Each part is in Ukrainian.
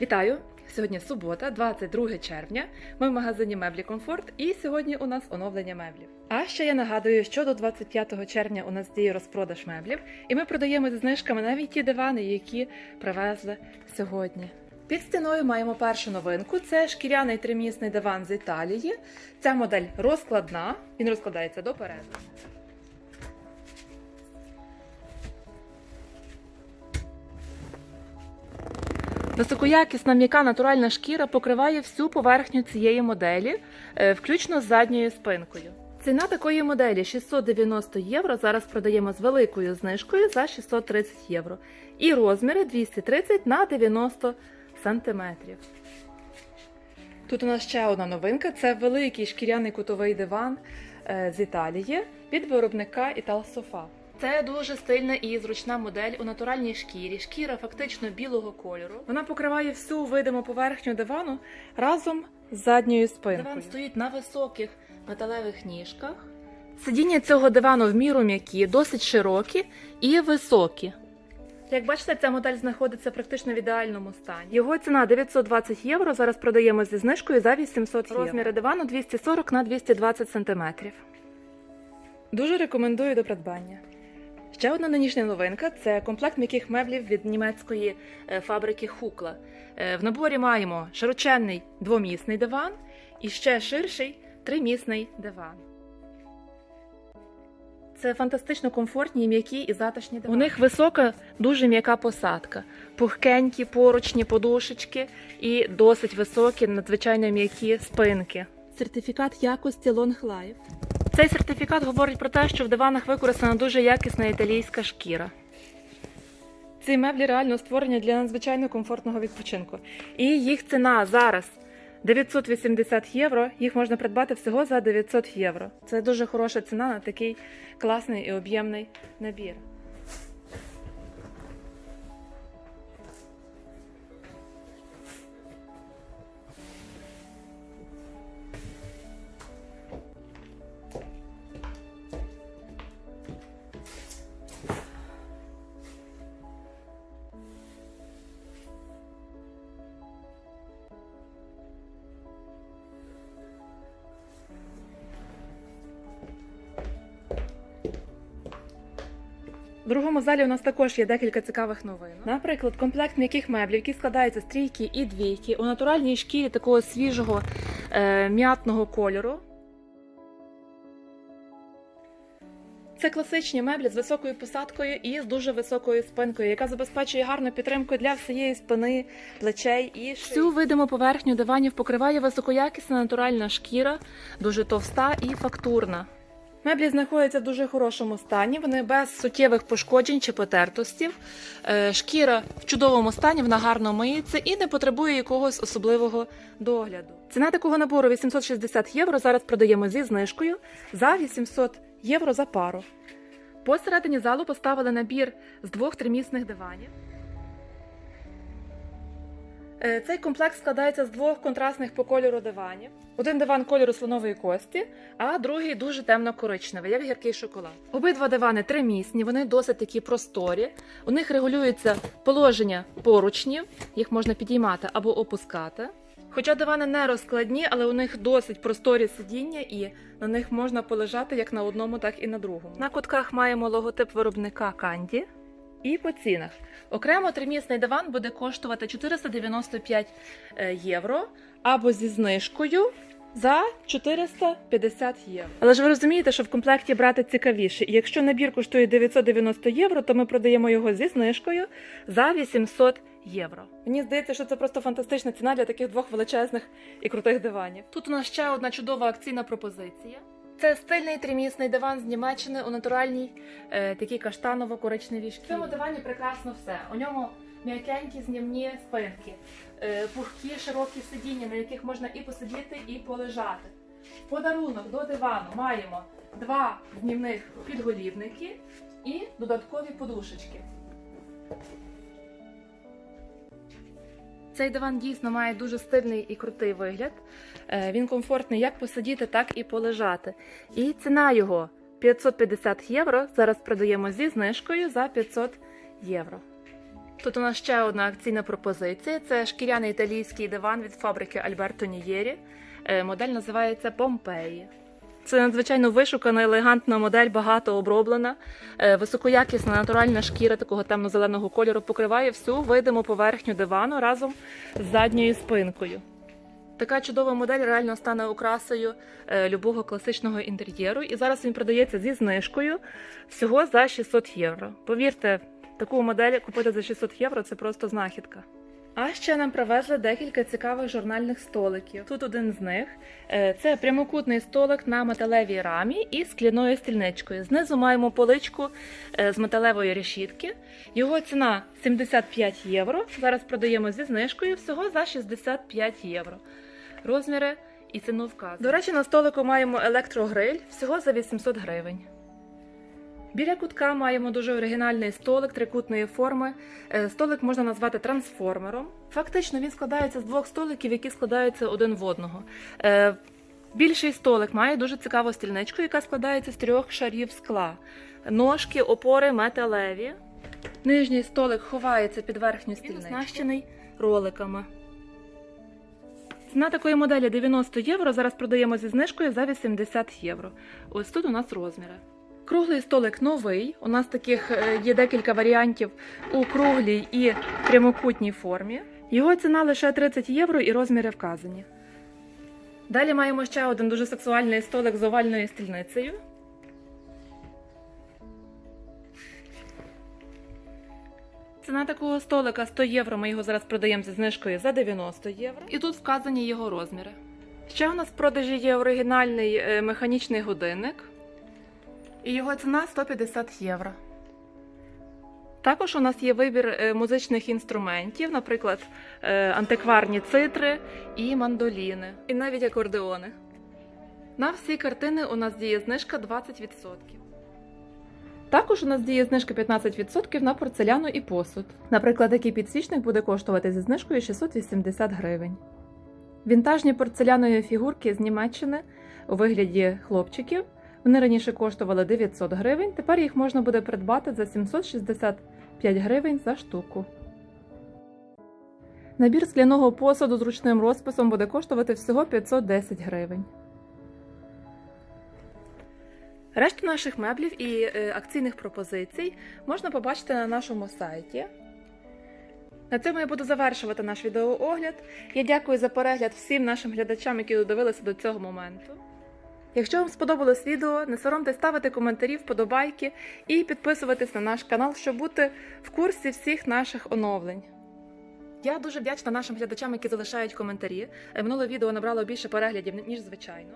Вітаю! Сьогодні субота, 22 червня. Ми в магазині Меблі Комфорт, і сьогодні у нас оновлення меблів. А ще я нагадую, що до 25 червня у нас діє розпродаж меблів, і ми продаємо зі знижками навіть ті дивани, які привезли сьогодні. Під стіною маємо першу новинку. Це шкіряний тримісний диван з Італії. Ця модель розкладна, він розкладається допереду. Високоякісна м'яка натуральна шкіра покриває всю поверхню цієї моделі, е, включно з задньою спинкою. Ціна такої моделі 690 євро. Зараз продаємо з великою знижкою за 630 євро. І розміри 230 на 90 сантиметрів. Тут у нас ще одна новинка: це великий шкіряний кутовий диван е, з Італії від виробника Італсофа. Це дуже стильна і зручна модель у натуральній шкірі. Шкіра фактично білого кольору. Вона покриває всю видиму поверхню дивану разом з задньою спинкою. Диван стоїть на високих металевих ніжках. Сидіння цього дивану в міру м'які, досить широкі і високі. Як бачите, ця модель знаходиться практично в ідеальному стані. Його ціна 920 євро. Зараз продаємо зі знижкою за 800 євро. Розміри дивану 240 на 220 сантиметрів. Дуже рекомендую до придбання. Ще одна нинішня новинка це комплект м'яких меблів від німецької е, фабрики Хукла. Е, В наборі маємо широченний двомісний диван і ще ширший тримісний диван. Це фантастично комфортні, м'які і затишні дивани. У них висока, дуже м'яка посадка, пухкенькі поручні подушечки і досить високі, надзвичайно м'які спинки. Сертифікат якості Long Life. Цей сертифікат говорить про те, що в диванах використана дуже якісна італійська шкіра. Ці меблі реально створені для надзвичайно комфортного відпочинку. І їх ціна зараз 980 євро. Їх можна придбати всього за 900 євро. Це дуже хороша ціна на такий класний і об'ємний набір. В другому залі у нас також є декілька цікавих новин. Наприклад, комплект м'яких меблів, які складаються з трійки і двійки у натуральній шкірі такого свіжого е, м'ятного кольору. Це класичні меблі з високою посадкою і з дуже високою спинкою, яка забезпечує гарну підтримку для всієї спини, плечей і шиї. Всю видиму поверхню диванів покриває високоякісна натуральна шкіра, дуже товста і фактурна. Меблі знаходяться в дуже хорошому стані, вони без суттєвих пошкоджень чи потертостів. Е, Шкіра в чудовому стані, вона гарно миється і не потребує якогось особливого догляду. Ціна такого набору 860 євро. Зараз продаємо зі знижкою за 800 євро за пару. Посередині залу поставили набір з двох тримісних диванів. Е, Цей комплект складається з двох контрастних по кольору диванів. Один диван кольору слонової кості, а другий дуже темно-коричневий, як гіркий шоколад. Обидва дивани тримісні, вони досить такі просторі. У них регулюється положення поручнів, їх можна підіймати або опускати. Хоча дивани не розкладні, але у них досить просторі сидіння і на них можна полежати як на одному, так і на другому. На кутках маємо логотип виробника Канді. І по цінах. Окремо тримісний диван буде коштувати 495 е, євро або зі знижкою за 450 євро. Але ж ви розумієте, що в комплекті брати цікавіше. І якщо набір коштує 990 євро, то ми продаємо його зі знижкою за 800 євро. Мені здається, що це просто фантастична ціна для таких двох величезних і крутих диванів. Тут у нас ще одна чудова акційна пропозиція. Це стильний тримісний диван з Німеччини у натуральній е, такій каштаново-коричневій шкірі. В цьому дивані прекрасно все. У ньому м'якенькі знімні спинки, е, пухкі широкі сидіння, на яких можна і посидіти, і полежати. Подарунок до дивану маємо два знімних підголівники і додаткові подушечки. Цей диван дійсно має дуже стильний і крутий вигляд. Е, Він комфортний як посидіти, так і полежати. І ціна його 550 євро. Зараз продаємо зі знижкою за 500 євро. Тут у нас ще одна акційна пропозиція. Це шкіряний італійський диван від фабрики Альберто Нієрі. Е, Модель називається Помпеї. Це надзвичайно вишукана, елегантна модель, багато оброблена. Е, Високоякісна натуральна шкіра такого темно-зеленого кольору покриває всю видиму поверхню дивану разом з задньою спинкою. Така чудова модель реально стане окрасою е, любого класичного інтер'єру. І зараз він продається зі знижкою всього за 600 євро. Повірте, таку модель купити за 600 євро це просто знахідка. А ще нам привезли декілька цікавих журнальних столиків. Тут один з них Е, це прямокутний столик на металевій рамі і скляною стільничкою. Знизу маємо поличку е, з металевої решітки. Його ціна 75 євро. Зараз продаємо зі знижкою всього за 65 євро. Розміри і ціну вказу. До речі, на столику маємо електрогриль всього за 800 гривень. Біля кутка маємо дуже оригінальний столик трикутної форми. Е, Столик можна назвати трансформером. Фактично він складається з двох столиків, які складаються один в одного. Е, Більший столик має дуже цікаву стільничку, яка складається з трьох шарів скла. Ножки, опори металеві. Нижній столик ховається під верхню стільничку. Він оснащений роликами. Ціна такої моделі 90 євро. Зараз продаємо зі знижкою за 80 євро. Ось тут у нас розміри. Круглий столик новий. У нас таких е, є декілька варіантів у круглій і прямокутній формі. Його ціна лише 30 євро і розміри вказані. Далі маємо ще один дуже сексуальний столик з овальною стільницею. Ціна такого столика 100 євро. Ми його зараз продаємо зі знижкою за 90 євро. І тут вказані його розміри. Ще у нас в продажі є оригінальний е, механічний годинник. І його ціна 150 євро. Також у нас є вибір е, музичних інструментів, наприклад, е, антикварні цитри і мандоліни, і навіть акордеони. На всі картини у нас діє знижка 20%. Також у нас діє знижка 15% на порцеляну і посуд. Наприклад, такий підсвічник буде коштувати зі знижкою 680 гривень. Вінтажні порцелянові фігурки з Німеччини у вигляді хлопчиків. Вони раніше коштували 900 гривень, тепер їх можна буде придбати за 765 гривень за штуку. Набір скляного посуду з ручним розписом буде коштувати всього 510 гривень. Решту наших меблів і е, акційних пропозицій можна побачити на нашому сайті. На цьому я буду завершувати наш відеоогляд. Я дякую за перегляд всім нашим глядачам, які додивилися до цього моменту. Якщо вам сподобалось відео, не соромтесь ставити коментарі, вподобайки і підписуватись на наш канал, щоб бути в курсі всіх наших оновлень. Я дуже вдячна нашим глядачам, які залишають коментарі. Е, Минуле відео набрало більше переглядів, ніж звичайно.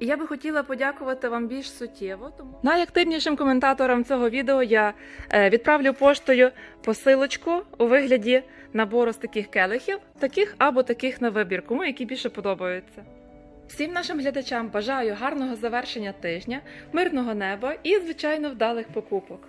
І я би хотіла подякувати вам більш суттєво. Тому найактивнішим коментаторам цього відео я е, відправлю поштою посилочку у вигляді набору з таких келихів, таких або таких на вибір, кому які більше подобаються. Всім нашим глядачам бажаю гарного завершення тижня, мирного неба і, звичайно, вдалих покупок.